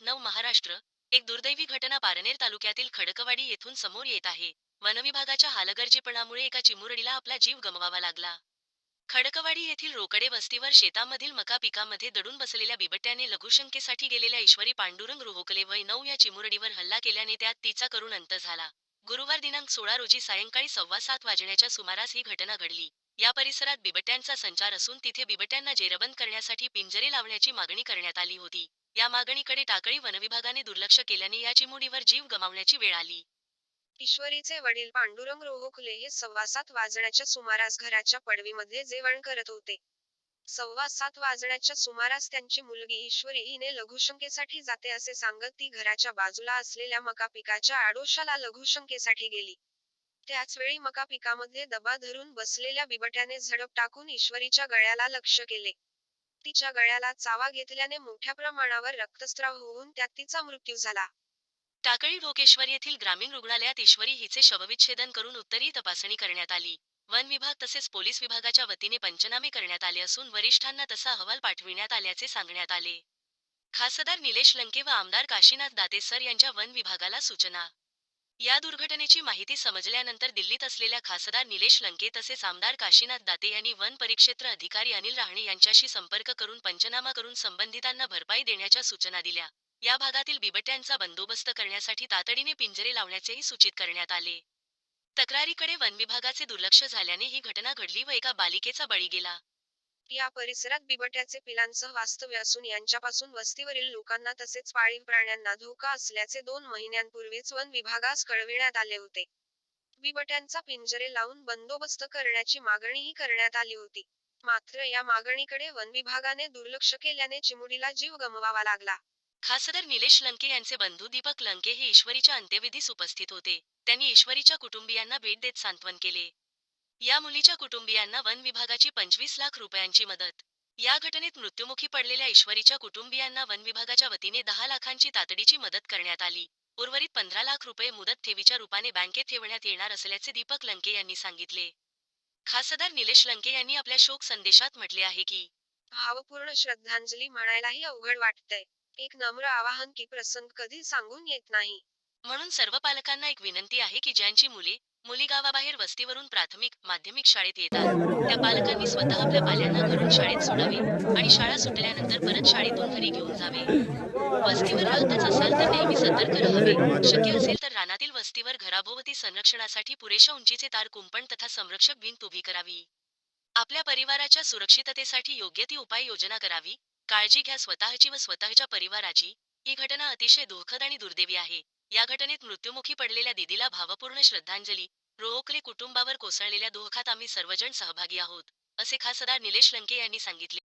नऊ महाराष्ट्र एक दुर्दैवी घटना पारनेर तालुक्यातील खडकवाडी येथून समोर येत आहे. वनविभागाच्या हालगर्जीपणामुळे एका चिमुरडीला आपला जीव गमवावा लागला. खडकवाडी येथील रोकडे वस्तीवर शेतामधील मका पिकामध्ये दडून बसलेल्या बिबट्याने लघुशंकेसाठी गेलेल्या ईश्वरी पांडुरंग रोहोकले वय नऊ या चिमुरडीवर हल्ला केल्याने त्यात तिचा करून अंत झाला. गुरुवार दिनांक सोळा रोजी सायंकाळी सव्वा सात वाजण्याच्या सुमारास ही घटना घडली. या परिसरात बिबट्यांचा संचार असून तिथे बिबट्यांना जेरबंद करण्यासाठी पिंजरे लावण्याची मागणी करण्यात आली होती. या मागणीकडे टाकळी वनविभागाने दुर्लक्ष केल्याने या चिमुडीवर जीव गमावण्याची वेळ आली. ईश्वरीचे वडील पांडुरंग रोहोकले हे सव्वा सात वाजण्याच्या सुमारास घराच्या पडवीमध्ये जेवण करत होते. सव्वा सात वाजण्याच्या सुमारास त्यांची मुलगी ईश्वरी हिने लघुशंकेसाठी जाते असे सांगत ती घराच्या बाजूला असलेल्या मका पिकाच्या आडोशाला लघुशंकेसाठी गेली. त्याच वेळी मका पिकामध्ये दबा धरून बसलेल्या बिबट्याने झडप टाकून ईश्वरीच्या गळ्याला लक्ष केले. तिच्या गळ्याला चावा घेतल्याने मोठ्या प्रमाणावर रक्तस्राव होऊन त्यात तिचा मृत्यू झाला. टाकळी ढोकेश्वर येथील ग्रामीण रुग्णालयात ईश्वरी हिचे शवविच्छेदन करून उत्तरी तपासणी करण्यात आली. वन विभाग तसेच पोलीस विभागाच्या वतीने पंचनामे करण्यात आले असून वरिष्ठांना तसा अहवाल पाठविण्यात आल्याचे सांगण्यात आले. खासदार निलेश लंके व आमदार काशीनाथ दाते सर यांच्या वन विभागाला सूचना या दुर्घटनेची माहिती समजल्यानंतर दिल्लीत असलेल्या खासदार निलेश लंके तसेच आमदार काशीनाथ दाते यांनी वन परिक्षेत्र अधिकारी अनिल राहणे यांच्याशी संपर्क करून पंचनामा करून संबंधितांना भरपाई देण्याच्या सूचना दिल्या. या भागातील बिबट्यांचा बंदोबस्त करण्यासाठी तातडीने पिंजरे लावण्याचेही सूचित करण्यात आले. तक्रारीकडे वन विभागाचे दुर्लक्ष झाल्याने ही घटना घडली व एका बालिकेचा बळी गेला. या परिसरात बिबट्याचे पिलांसह वास्तव्य असून यांच्यापासून वस्तीवरील लोकांना तसेच पाळीव प्राण्यांना धोका असल्याचे दोन महिन्यांपूर्वीच वन विभागास कळविण्यात आले होते. बिबट्यांचा पिंजरे लावून बंदोबस्त करण्याची मागणीही करण्यात आली होती. मात्र या मागणीकडे वन विभागाने दुर्लक्ष केल्याने चिमुडीला जीव गमवावा लागला. खासदार निलेश लंके यांचे बंधू दीपक लंके हे ईश्वरीच्या अंत्यविधीस उपस्थित होते. त्यांनी ईश्वरीच्या कुटुंबियांना भेट देत सांत्वन केले. या मुलीच्या कुटुंबियांना वन विभागाची पंचवीस लाख रुपयांची मदत. या घटनेत मृत्युमुखी पडलेल्या ईश्वरीच्या कुटुंबियांना वन विभागाच्या वतीने दहा लाखांची तातडीची मदत करण्यात आली. उर्वरित पंधरा लाख रुपये मुदत ठेवीच्या रूपाने बँकेत ठेवण्यात येणार असल्याचे दीपक लंके यांनी सांगितले. खासदार निलेश लंके यांनी आपल्या शोक संदेशात म्हटले आहे की भावपूर्ण श्रद्धांजली म्हणायलाही अवघड वाटतंय. एक नम्र आवाहन की प्रसंग कधी सांगून येत नाही. म्हणून सर्व पालकांना एक विनंती आहे की ज्यांची मुले मुली गावाबाहेर वस्तीवरून प्राथमिक माध्यमिक शाळेत येतात. त्या पालकांनी स्वतः आपल्या पाल्यांना घरून शाळेत सोडावे आणि शाळा सुटल्यानंतर परत शाळेतून घरी घेऊन जावे. वस्तीवर राहतच असाल तर नेहमी सतर्क राहावे. शक्य असेल तर रानातील वस्तीवर घराभोवती संरक्षणासाठी पुरेशा उंचीचे तार कुंपण तथा संरक्षक भिंत उभी करावी. आपल्या परिवाराच्या सुरक्षिततेसाठी योग्य ती उपाययोजना करावी. काळजी घ्या स्वतःची व स्वतःच्या परिवाराची. ही घटना अतिशय दुःखद आणि दुर्दैवी आहे. या घटनेत मृत्युमुखी पडलेल्या दिदीला भावपूर्ण श्रद्धांजली. रोहकले कुटुंबावर कोसळलेल्या दुःखात आम्ही सर्वजण सहभागी आहोत असे खासदार निलेश लंके यांनी सांगितले.